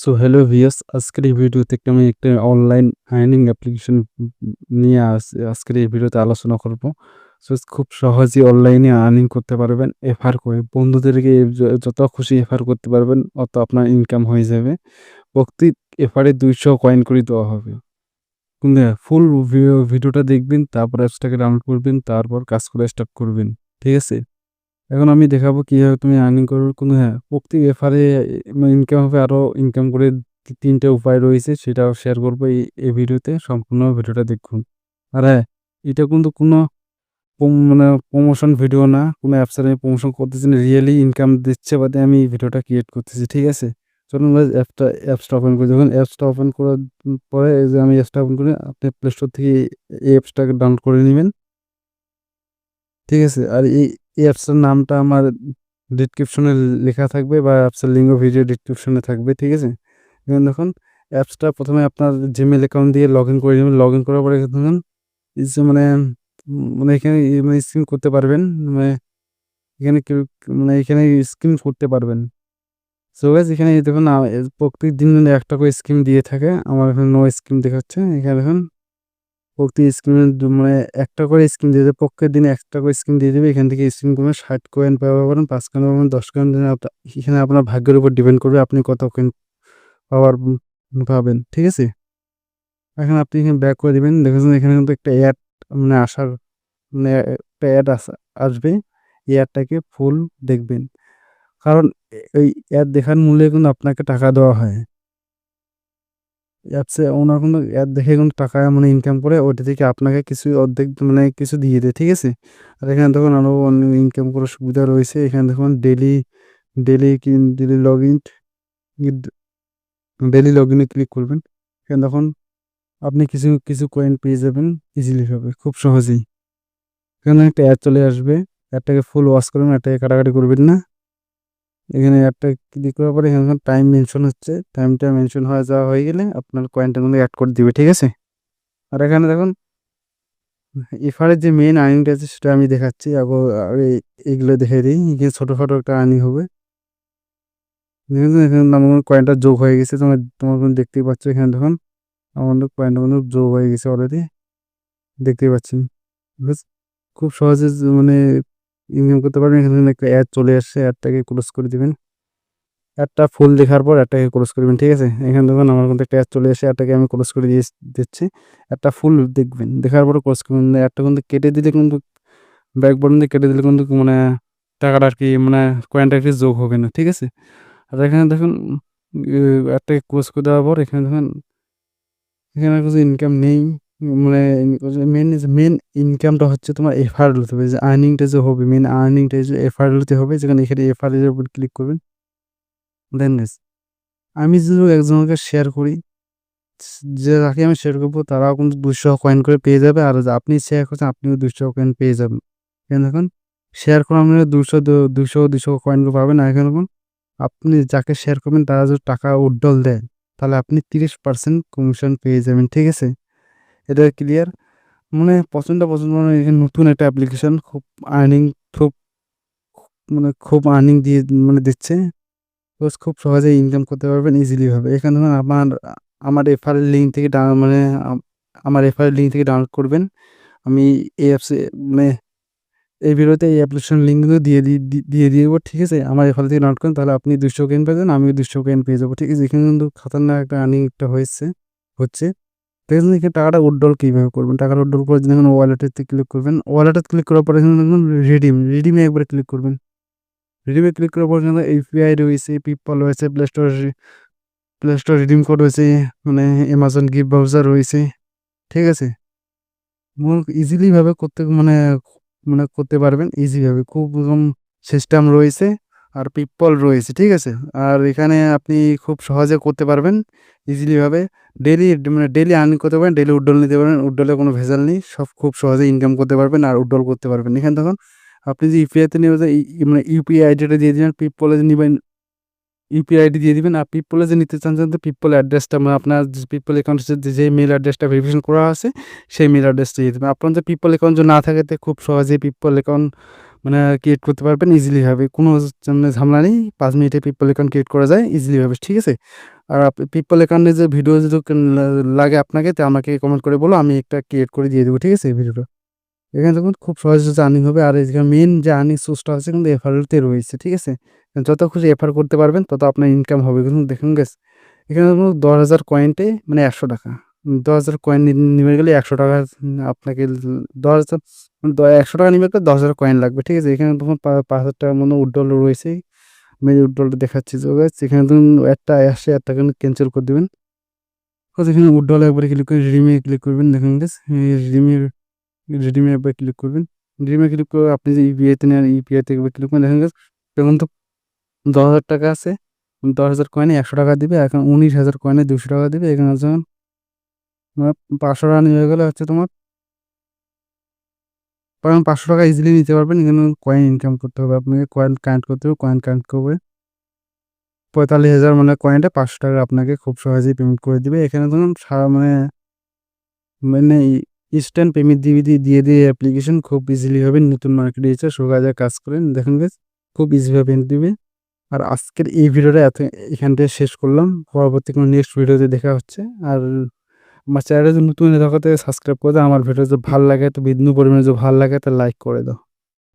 So hello viewers আজকের এই ভিডিওতে আমি একটা অনলাইন আর্নিং অ্যাপ্লিকেশন নিয়ে আজকের এই ভিডিওতে আলোচনা করব। সো খুব সহজেই অনলাইনে আর্নিং করতে পারবেন এফআর করে। বন্ধুদেরকে যত খুশি এফআর করতে পারবেন, অত আপনার ইনকাম হয়ে যাবে। প্রতি এফআরে ২০০ কয়েন করে দেওয়া হবে। ফুল ভিডিও ভিডিওটা দেখবেন, তারপর অ্যাপসটাকে ডাউনলোড করবেন, তারপর কাজ করা স্টার্ট করবেন। ঠিক আছে? এখন আমি দেখাবো কীভাবে তুমি আর্নিং করবে কোনো হ্যাঁ, প্রতি এফআরে ইনকাম হবে আরও ইনকাম করে তিনটে উপায় রয়েছে সেটাও শেয়ার করব এই এই ভিডিওতে। সম্পূর্ণ ভিডিওটা দেখুন। আর হ্যাঁ, এটা কিন্তু কোনো মানে প্রমোশন ভিডিও না। কোনো অ্যাপসের আমি প্রমোশন করতেছি না। রিয়েলি ইনকাম দিচ্ছে বাদে আমি ভিডিওটা ক্রিয়েট করতেছি। ঠিক আছে? চলুন অ্যাপটা অ্যাপসটা ওপেন করি। যখন অ্যাপসটা ওপেন করার পরে যে আমি অ্যাপসটা ওপেন করি আপনি প্লে স্টোর থেকে এই অ্যাপসটাকে ডাউনলোড করে নেবেন ঠিক আছে? আর এই এই অ্যাপসটার নামটা আমার ডেসক্রিপশনে লেখা থাকবে বা অ্যাপসের লিঙ্কও ভিডিও ডেসক্রিপশনে থাকবে। ঠিক আছে? এখন দেখুন, অ্যাপসটা প্রথমে আপনার জিমেল অ্যাকাউন্ট দিয়ে লগ ইন করে নেবেন লগ ইন করার পরে দেখুন মানে মানে এখানে মানে স্ক্রিন করতে পারবেন। মানে এখানে মানে এখানে স্ক্রিন করতে পারবেন। সো গাইস এখানে দেখুন প্রত্যেক দিন একটা করে স্কিম দিয়ে থাকে। আমার এখানে নো স্কিম দেখাচ্ছে। এখানে দেখুন প্রতি স্কিমে মানে একটা করে স্কিম দিয়ে দেবে। প্রত্যেক দিনে একটা করে স্কিম দিয়ে দেবে। এখান থেকে স্কিম করবেন ৬০ কয়েন পাওয়া পারেন, পাঁচ কয়েন পাবেন, ১০ কয়েন এখানে আপনার ভাগ্যের উপর ডিপেন্ড করবে আপনি কত কয়েন পাওয়ার পাবেন। ঠিক আছে? এখন আপনি এখানে ব্যাক করে দিবেন। দেখেছেন এখানে কিন্তু একটা অ্যাড মানে আসার মানে একটা অ্যাড আসা আসবে। এই অ্যাডটাকে ফুল দেখবেন। কারণ এই অ্যাড দেখার মূল্যে কিন্তু আপনাকে টাকা দেওয়া হয়। অ্যাপসে ওনার কোনো অ্যাড দেখে কোনো টাকা মানে ইনকাম করে ওইটা থেকে আপনাকে কিছু অর্ধেক মানে কিছু দিয়ে দেয়। ঠিক আছে? আর এখানে দেখুন আরও অনেক ইনকাম করার সুবিধা রয়েছে। এখানে দেখুন ডেইলি ডেইলি কি ডেইলি লগইন ডেইলি লগইনে ক্লিক করবেন। এখানে দেখুন আপনি কিছু কিছু কয়েন পেয়ে যাবেন ইজিলি ভাবে খুব সহজেই। এখানে একটা অ্যাড চলে আসবে। অ্যাডটাকে ফুল ওয়াশ করবেন, অ্যাডটাকে কাটাকাটি করবেন না। এখানে একটা ক্লিক করার পরে এখানে টাইম মেনশন হচ্ছে। টাইমটা মেনশন হয়ে যাওয়া হয়ে গেলে আপনার কয়েনটা কিন্তু অ্যাড করে দিবে। ঠিক আছে? আর এখানে দেখুন এফআরের যে মেন আর্নিংটা আছে সেটা আমি দেখাচ্ছি। আগে এগুলো দেখিয়ে দিই। এখানে ছোটখাটো একটা আর্নিং হবে। এখানে আমার কয়েনটা যোগ হয়ে গেছে। তোমার তোমার দেখতেই পাচ্ছ এখানে দেখুন, আমাদের কয়েনটা কিন্তু যোগ হয়ে গেছে অলরেডি। দেখতেই পাচ্ছেন। খুব সহজে মানে ইনকাম করতে পারবেন। এখানে একটা অ্যাড চলে আসছে। অ্যাডটাকে ক্লোজ করে দিবেন। অ্যাডটা ফুল দেখার পর অ্যাডটাকে ক্লোজ করে দিবেন। ঠিক আছে? এখানে দেখুন আমার কিন্তু একটা অ্যাড চলে এসেছে। অ্যাডটাকে আমি ক্লোজ করে দিয়ে দিচ্ছি। অ্যাডটা ফুল দেখবেন। দেখার পরে ক্লোজ করবেন। অ্যাডটা কিন্তু কেটে দিলে কিন্তু ব্যাক বাটন দিয়ে কেটে দিলে কিন্তু মানে টাকাটা আর কি মানে কয়েনটা আরকি যোগ হবে না। ঠিক আছে? আর এখানে দেখুন অ্যাডটাকে ক্লোজ করে দেওয়ার পর এখানে দেখুন, এখানে কিছু ইনকাম নেই। মানে মেইন মেন ইনকামটা হচ্ছে তোমার এফআর হতে হবে। যে আর্নিংটা যে হবে মেন আর্নিংটা যে এফআর হতে হবে, যেখানে এখানে এফআর এর উপর ক্লিক করবেন। দেন আমি যদি একজনকে শেয়ার করি, যে যাকে আমি শেয়ার করব, তারাও কিন্তু দুশো কয়েন করে পেয়ে যাবে। আর আপনি শেয়ার করছেন, আপনিও দুশো কয়েন পেয়ে যাবেন। এখানে দেখুন শেয়ার করা মানে দুশো দুশো দুশো কয়েন পাবেন। আর এখানে দেখুন, আপনি যাকে শেয়ার করবেন, তারা যদি টাকা উইথড্রল দেয়, তাহলে আপনি ৩০% কমিশন পেয়ে যাবেন। ঠিক আছে? এটা ক্লিয়ার? মানে পছন্দ পছন্দ মানে নতুন একটা অ্যাপ্লিকেশন খুব আর্নিং খুব মানে খুব আর্নিং দিয়ে মানে দিচ্ছে। প্লাস খুব সহজেই ইনকাম করতে পারবেন ইজিলি ভাবে। এখানে আমার আমার রেফারেল লিঙ্ক থেকে মানে আমার রেফারেল লিঙ্ক থেকে ডাউনলোড করবেন। আমি এই অ্যাপসে মানে এই ভিডিওতে এই অ্যাপ্লিকেশন লিঙ্কগুলো দিয়ে দি দিয়ে দেবো, ঠিক আছে? আমার রেফারেল থেকে ডাউনলোড করেন, তাহলে আপনি দুশো কেন পেয়ে যাবেন। আমিও দুশো কেন পেয়ে যাব। ঠিক আছে? এখানে কিন্তু খতরনাক একটা আর্নিং একটা হয়েছে, হচ্ছে। দেখুন এখানে টাকাটা উইথড্রল কীভাবে করবেন? টাকাটা উইথড্রল করার জন্য এখানে ওয়ালেটেতে ক্লিক করবেন। ওয়ালেটে ক্লিক করার পরে এখানে দেখুন রিডিম, রিডিমে একবারে ক্লিক করবেন। রিডিমে ক্লিক করার পর এখানে ইউপিআই রয়েছে, পিপল রয়েছে, play store play store redeem code রয়েছে, মানে অ্যামাজন গিফট ভাউচার রয়েছে। ঠিক আছে? ইজিলি ভাবে করতে মানে মানে করতে পারবেন ইজিভাবে খুব সিস্টেম রয়েছে আর পেপ্যাল রয়েছে। ঠিক আছে? আর এখানে আপনি খুব সহজে করতে পারবেন ইজিলি ভাবে। ডেইলি মানে ডেইলি আর্নিং করতে পারেন, ডেইলি উইথড্রল নিতে পারবেন। উইথড্রলে কোনো ভেজাল নেই। সব খুব সহজে ইনকাম করতে পারবেন আর উইথড্রল করতে পারবেন। এখানে দেখুন আপনি যে ইউপিআইতে নেবেন মানে ইউপিআই আইডিটা দিয়ে দিবেন। পেপ্যালে যে নিবেন ইউপিআই আইডি দিয়ে দিবেন। আর পেপ্যালে যে নিতে চান তো পিপল অ্যাড্রেসটা আপনার পেপ্যাল অ্যাকাউন্টে যে মেইল অ্যাড্রেসটা ভেরিফিকেশন করা আছে সেই মেল অ্যাড্রেসটা দিয়ে দেবেন আপনার যে পিপল অ্যাকাউন্ট না থাকে খুব সহজেই পেপ্যাল অ্যাকাউন্ট মানে ক্রিয়েট করতে পারবেন ইজিলিভাবে কোনো ঝামেলা নেই। পাঁচ মিনিটে পেপ্যাল অ্যাকাউন্ট ক্রিয়েট করা যায় ইজিলিভাবে ঠিক আছে? আর পিপল একাউন্টে যে ভিডিও যদি লাগে আপনাকে, তো আমাকে কমেন্ট করে বলো, আমি একটা ক্রিয়েট করে দিয়ে দেবো, ঠিক আছে ভিডিওটা এখানে দেখুন, খুব সহজে আর্নিং হবে। আর এখানে মেন যে আর্নিং সোর্সটা আছে কিন্তু এফআরতে রয়েছে, ঠিক আছে? যত খুশি এফআর করতে পারবেন, তত আপনার ইনকাম হবে। কিন্তু দেখুন গেছে এখানে দেখুন দশ হাজার কয়েন্টে মানে একশো টাকা। দশ হাজার কয়েন নিবে গেলে একশো টাকা, আপনাকে দশ হাজার মানে একশো টাকা নিবে গেলে দশ হাজার কয়েন লাগবে, ঠিক আছে? এখানে তখন পাঁচ হাজার টাকার মতো উড্ডল রয়েছে। আমি উড্ডলটা দেখাচ্ছি, তো এখানে ধরুন একটা আসে, একটা কিন্তু ক্যান্সেল করে দেবেন। এখানে উড্ডল একবারে ক্লিক করে রিডিমে ক্লিক করবেন, দেখুন গেস রিডিমে রিডিমে একবার ক্লিক করবেন। রিডিমে ক্লিক করে আপনি যে ইউপিআইতে নেন ইউপিআইতে একবার ক্লিক করবেন, দেখুন এখন তো দশ হাজার টাকা আছে, দশ হাজার কয়েনে একশো টাকা দিবে, এখন উনিশ হাজার কয়েনে দুশো টাকা দিবে, এখানে যখন পাঁচশো টাকা নিয়ে গেলে হচ্ছে তোমার কারণ পাঁচশো টাকা ইজিলি নিতে পারবেন। এখানে কয়েন ইনকাম করতে হবে। আপনাকে কয়েন কানেক্ট করতে হবে। কয়েন কানেক্ট করবে। পঁয়তাল্লিশ হাজার মানে কয়েনটা পাঁচশো টাকা আপনাকে খুব সহজেই পেমেন্ট করে দিবে। এখানে ধরুন সারা মানে মানে ইনস্ট্যান্ট পেমেন্ট দিয়ে দিয়ে দিয়ে দিয়ে অ্যাপ্লিকেশন খুব ইজিলি হবে। নতুন মার্কেটে এসে সোগাজা কাজ করেন দেখুন গেছ খুব ইজিভাবে পেমেন্ট দিবে। আর আজকের এই ভিডিওটা এত এখান থেকে শেষ করলাম। পরবর্তী কোনো নেক্সট ভিডিওতে দেখা হচ্ছে। আর আমার চ্যানেলে যদি নতুন দেখাতে সাবস্ক্রাইব করে দাও। আমার ভিডিও যদি ভালো লাগে, তো বিন্দু পরিমাণে যদি ভালো লাগে তো লাইক করে দাও।